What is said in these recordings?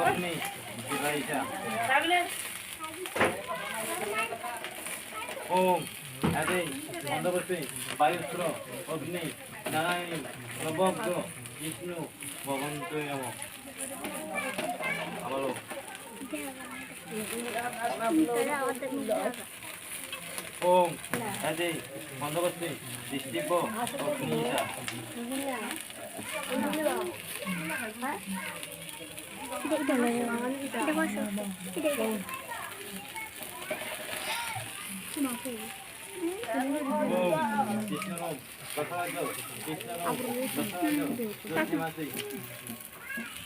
অগ্নি ওম আদে বন্দবস্তি বায়ুস্ত্র অগ্নি নারায়ণী নবগ্ধ বিষ্ণু ভগন্ত আবারও ওম আদে বন্দবস্তি দৃষ্টিপ অগ্নিশা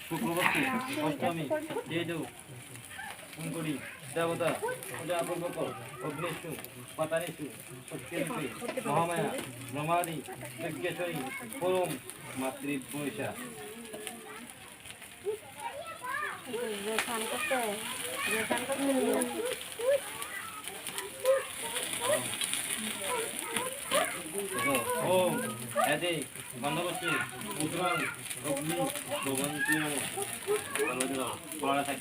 শুক্রবর্তী অষ্টমী যেহেতু কুঙ্কুরি দেবতা পূজাপূর্বক অগ্নিষু পাতানিষু শক্তিরূপে মহামায়া ব্রহ্মাদি যজ্ঞেশ্বরী পরম মাতৃবৈশা ওম এতে বন্দোবস্তে উত্তরং অগ্নি ভবন্তি কোলারা সাইড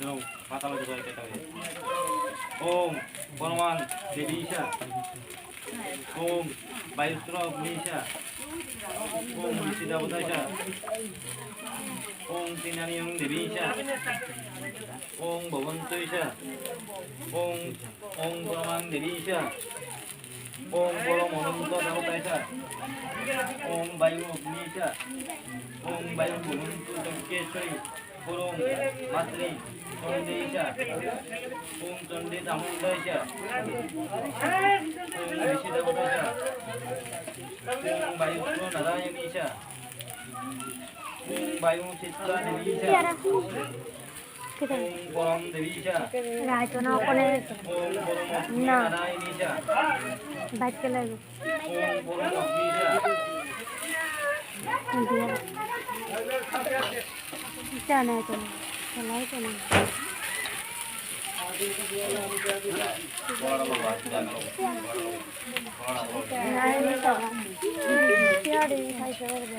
মাথা লজ্জা করে কেটে ওম পরমান দেবীশা ওম বায়ুস্ত্র অগ্নিশা ওম ঋষি দেবতাশা ওম তিনানিয়ং দেবীশা ওম ভবন্তৈশা ওম ওম পরমান দেবীশা ওম পরম অনন্ত দেবতাশা ওম বায়ু অগ্নিশা ওম বায়ু ভবন্তু যজ্ঞেশ্বরী পরম মাতৃ চণ্ডীশা ওম চণ্ডী চামুণ্ডাশা ওম ঋষি দেবতাশা ওম বায়ুস্ত্র নারায়ণীশা ওম বায়ু চিত্রা দেবীশা পরম দেবীশা ওম পরম নারায়ণীশা বাইকে লাগবে। ওম পরম অগ্নিশা জানাই তো না খেলাই তো না নাই নি তো সিয়াড়ি খাইছে করবে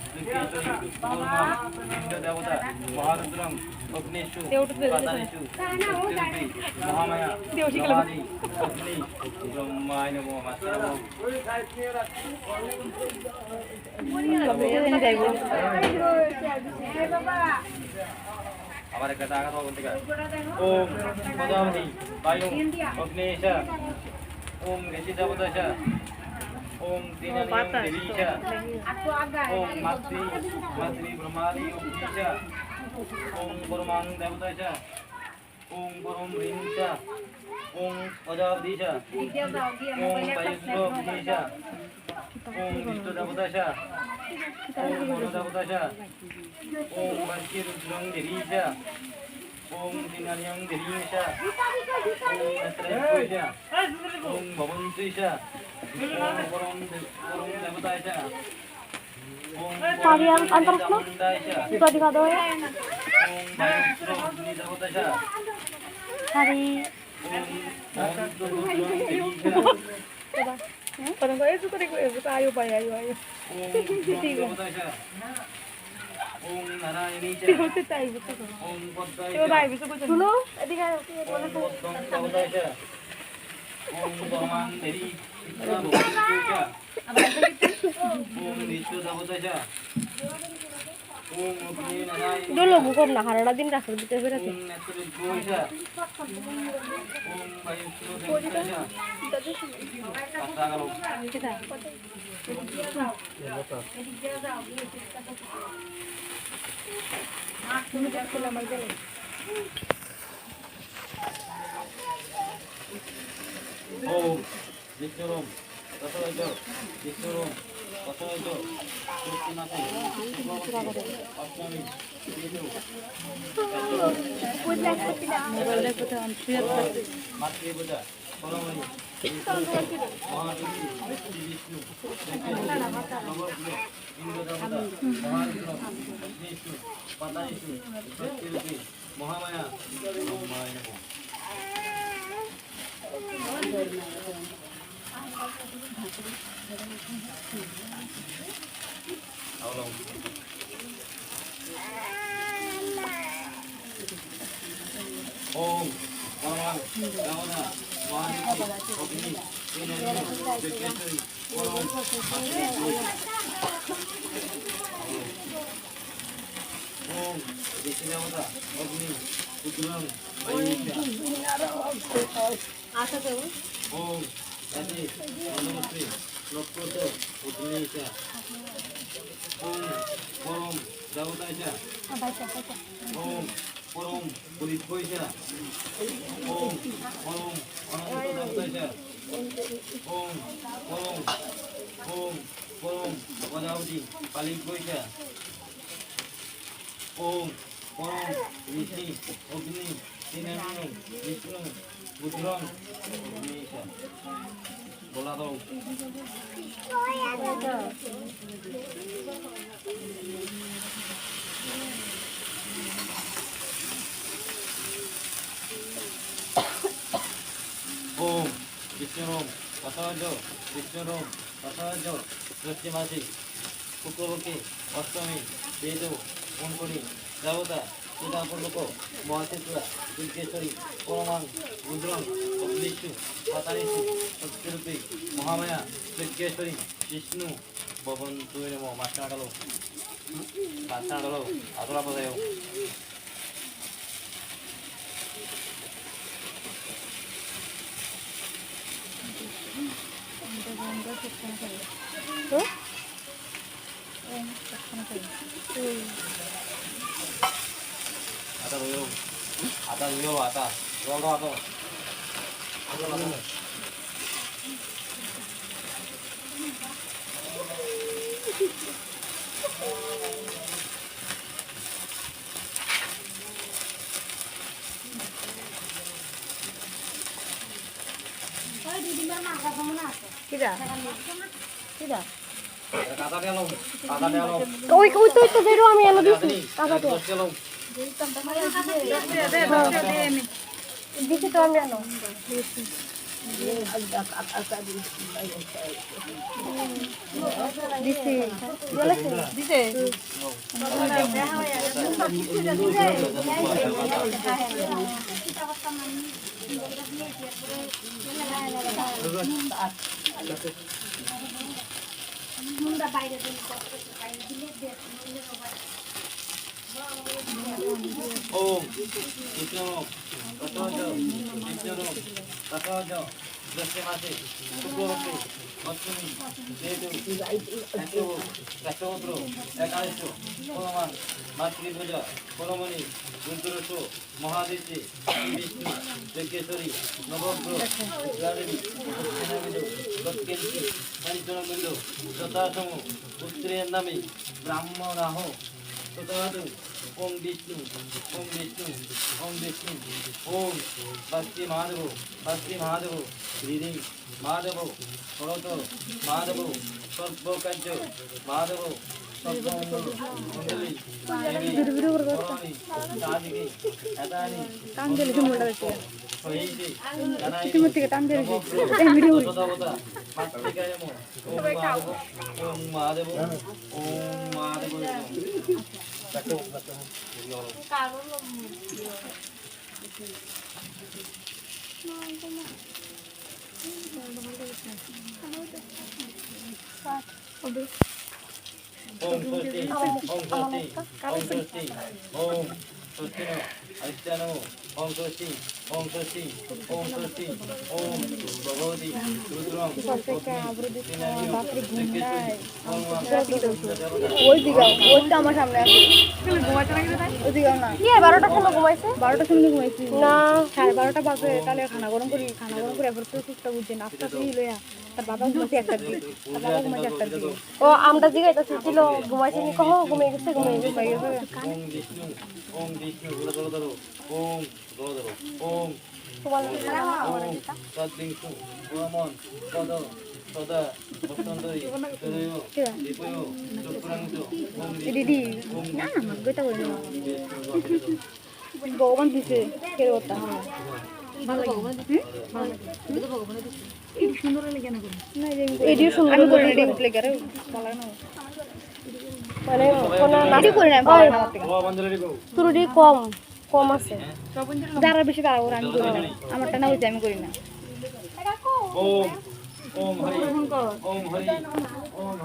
মরে মহারুদ্রম অগ্নিষু পাতানিষু মহামায়া ব্রহ্মাদি অগ্নি ব্রহ্মায় নমো আবার একটা টাকা পাবো থেকে ওম পদাবতী বায়ু অগ্নেশা ওম ঋষি দেবতাশা ওম দীনানিয়ম দেবীশা ওম মাতৃ মাতৃ ব্রহ্মাদি অগ্নিশা ওম পরমাং দেবতাশা ওম পরম ঋণশা ওম পদাবতীশা ওম বায়ুস্ব অগ্নিশা ওম বিষ্ণু দেবতাশা ওম মনো দেবতাশা ওম বাক্যে রুদ্রং দেবীশা ওম দিনানিয়ং দেবীশা ওম নেত্রেশ্বরীশা ওম ভবন্তীশা ওম Tadi yang semua. Juga di kado ya? Suka ayo, ayo, Om দেবতাশা ওম পরমাং দেবী চিত্রা ভবন্তীশা ওম Vishnu দেবতাশা na, harana din rakal, dito berat. ওম নেত্রবিদ্যৈশা ওম বায়ুস্র দেবতাশা পাতাগারো Kita. ওম বিষ্ণুরম তথৈত বিষ্ণুরম তথৈত কৃষ্ণনাথে অষ্টমী বিষ্ণু মাতৃপূজা পরমণি মহাদেবী শ্রী বিষ্ণু নবগ্রহ ইন্দ্রদেবতা মহারুদ্র বিষ্ণু পাতাইষু শক্তিরূপী মহামায়া ওম মায় নমঃ আওলাম ওম পরমাং দেবতা মহাদেবী অগ্নি তিনন্দ পালিক বৈশা ওম পরম ঋষি অগ্নি sinang bislong budrong Indonesia bola tau Om Vishnurom Vasajo Vishnurom Vasajo Drashtimati Kukuruki Vastami Vedu Munkuri Devata দেবতা সীতাপূর্বক মহাশেষরা দুর্গেশ্বরী পরমাং রুদ্রং অগ্নিষু পাতানিষ্ঠু শক্তিরূপী মহামায়া দুর্গেশ্বরী বিষ্ণু ভবন তুই নম master আটালো master আটালো আটা রইল আটা রইল আটা কিরা কিরা কাটা দেয়াল কাটা দেয়াল ওই ওই তো ওই তো বেরো আমি এনে দিছি কাটা দেয়াল দিছি তো আমি আনো দিছে ওম বিষ্ণুরম তথাজ বিষ্ণুরম তথাজ দশে মাসে শুক্রপক্ষে অষ্টমী যেহেতু রাষ্ট্রপত্র একাদশ পরমান মাতৃপূজা পরমণি রুদ্রস মহাদেশে বিষ্ণু, যজ্ঞেশ্বরী, নবগ্রহ দেবী দক্ষিণী যথাসম পুত্রের নামে ব্রাহ্মণাহ তথাতু ওম বিষ্ণু ওম বিষ্ণু ওম বিষ্ণু ওম ভক্তি মহাদেব ভক্তি মহাদেব হৃদি মহাদেব ভরত মহাদেব সর্বকার্য মহাদেব সর্বমঙ্গল মুন্ডা দেখতে হইতে জানাই থেকে টান দিয়ে সদাবতা মাতৃকায় নমঃ ওম মহাদেব ওম মহাদেব ওম মহাদেব ওম স্বস্তি ওম ওই দিকে ওই আমার সামনে আছে ওই দিকে না কি বারোটার সময় ঘুমাইছে বারোটার সময় ঘুমাইছি না সাড়ে বারোটা বাজে তাহলে খানা গরম করি খানা গরম করে এবার তো বুঝছি নাস্তা খেয়ে লইয়া দিকে দিকে ও, আমরা জিগাইতেছি, ছিল, ঘুমাইছে নি, কহ, ঘুমিয়ে গেছে ঘুমিয়ে গেছে। ঘুমিয়ে বিষ্ণু বিষ্ণু ধরো ধরো ওম ধরো ধরো ওম ওম তদ্দিংসু ওমন তদ সদা বসন্তরি সুরয় দীপয় চক্রাংশ দিদি না না গইতা করি না ভগবান দিছে। কে ওটা এডিও সুন্দর আমি করি না এডিও প্লে করে ভালো না কোনো নাটি করি না ভালো না বন্ধুরি গো ত্রুটি কম কম আছে। যারা বেশি তারা ওরা আমি করি। না আমারটা না হইছে আমি করি না। ওম ওম হরি ওম হরি ওম হরি।